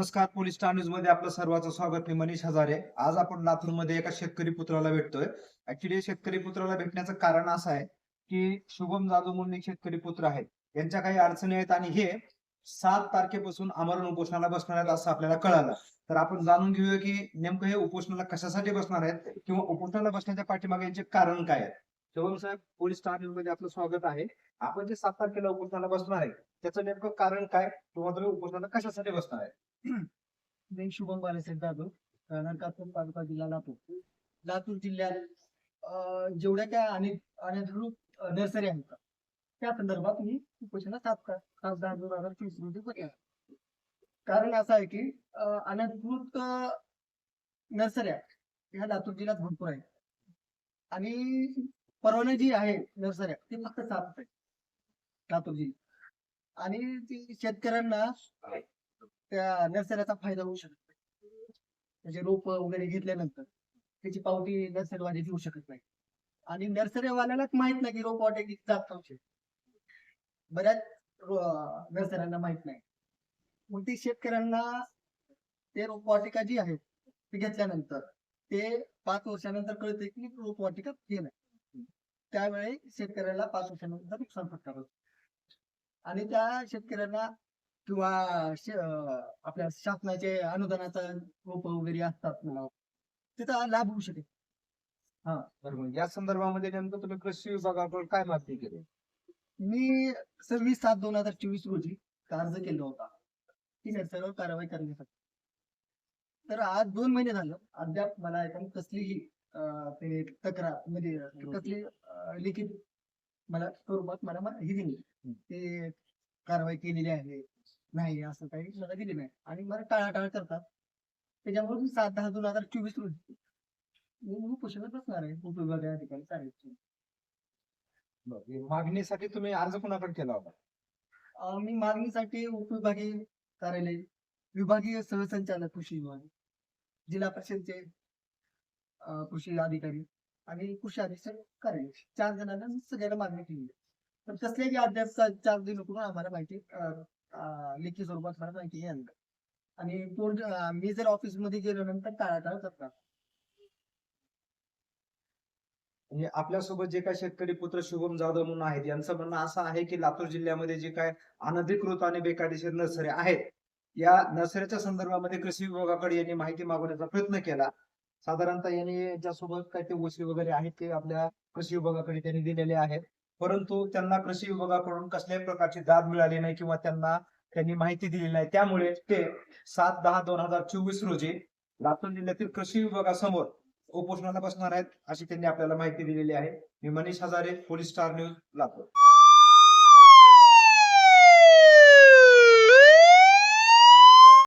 नमस्कार police star न्यूजमध्ये आपलं सर्वांचं स्वागत. मी मनीष हजारे. आज आपण लातूरमध्ये एका शेतकरी पुत्राला भेटतोय. ऍक्च्युली शेतकरी पुत्राला भेटण्याचं कारण असं आहे की शुभम जाधव म्हणून एक शेतकरी पुत्र आहेत. यांच्या काही अडचणी आहेत आणि हे सात तारखेपासून आमरण उपोषणाला बसणार आहेत असं आपल्याला कळालं. तर आपण जाणून घेऊया की नेमकं हे उपोषणाला कशासाठी बसणार आहेत किंवा उपोषणाला बसण्याच्या पाठीमागे यांचे कारण काय आहे शुभम साहेब पोलीस स्टार न्यूजमध्ये आपलं स्वागत आहे. आपण जे सात तारखेला उपोषणाला बसणार आहे त्याचं नेमकं कारण काय? किंवा तुम्ही उपोषणाला कशासाठी बसणार आहे? मी शुभम बालासाहेब जाधव राहणार कापूर तालुका जिल्हा लातूर. लातूर जिल्ह्यात जेवढ्या काय अनेक अनेक नर्सरी आहेत त्या संदर्भात मी उपोषणा सात खासदार दोन हजार चोवीसमध्ये बसले कारण असं आहे की अनधिकृत नर्सऱ्या ह्या लातूर जिल्ह्यात भरपूर आहेत. आणि परवाने जी आहे नर्सऱ्या ती फक्त सात आहेत लातूर आणि ती शेतकऱ्यांना त्या नर्सऱ्याचा फायदा होऊ शकत नाही. त्याचे रोप वगैरे घेतल्यानंतर त्याची पावती नर्सरीवाले देऊ शकत नाही. आणि नर्सरीवाल्यालाच माहीत नाही की रोप वाटे जात कशी बऱ्याच नर्सऱ्यांना माहीत नाही. मग ती शेतकऱ्यांना ते रोपवाटिका जी आहे ती घेतल्यानंतर ते पाच वर्षानंतर कळते की रोपवाटिका हे नाही त्यावेळी शेतकऱ्याला पाच वर्षानंतर नुकसान फटकावं आणि त्या शेतकऱ्यांना किंवा आपल्या शासनाचे अनुदानाचा रोप वगैरे असतात तिथं लाभ होऊ शकेल. बरोबर या संदर्भामध्ये नेमकं तुम्ही कृषी विभागाकडून काय मागणी केली? मी सव्वीस सात दोन हजार चोवीस रोजी अर्ज केला होता. ती नर्सरीवर कारवाई करण्यासाठी. तर आज दोन महिने झालं. अद्याप मला एखादी कसलीही ते तक्रार म्हणजे कसली अं, लिखित मला स्वरूपात मला ही दिली. ते कारवाई केलेली आहे. नाही असं काही मला दिली नाही. आणि मला टाळाटाळ करतात. त्याच्यामुळे मी सात दहा दोन हजार चोवीस रोजी मी उपोषणात बसणार आहे. उपविभागीय अधिकारी. मागणीसाठी तुम्ही अर्ज कुणाकडे केला होता? मी मागणीसाठी उपविभागीय कार्यालय विभागीय सहसंचालक कृषी विभाग जिल्हा परिषदचे कृषी अधिकारी आणि कृषी अधीक्षक कार्यालय. चार जणांना सगळ्यांना मागणी केली. पण कसल्याही अद्याप चा- चार दिन करून आम्हाला माहिती लेखी स्वरूपात मला माहिती येणार आणि कोण मी जर ऑफिसमध्ये गेलो नंतर टाळाटाळ करतात. म्हणजे आपल्यासोबत जे काही शेतकरी पुत्र शुभम जाधव म्हणून आहेत यांचं म्हणणं असं आहे की लातूर जिल्ह्यामध्ये जे काय अनधिकृत आणि बेकायदेशीर नर्सरी आहेत या नर्सरीच्या संदर्भामध्ये कृषी विभागाकडे यांनी माहिती मागवण्याचा प्रयत्न केला. साधारणतः यांनी ज्यासोबत काही ते ओसी वगैरे आहेत ते आपल्या कृषी विभागाकडे त्यांनी दिलेले आहेत. परंतु त्यांना कृषी विभागाकडून कसल्याही प्रकारची दाद मिळाली नाही किंवा त्यांना त्यांनी माहिती दिली नाही. त्यामुळे ते सात दहा दोन हजार चोवीस रोजी लातूर जिल्ह्यातील कृषी विभागासमोर उपोषणाला बसणार आहेत अशी त्यांनी आपल्याला माहिती दिलेली आहे. मी Manish Hazare police Star News Latur.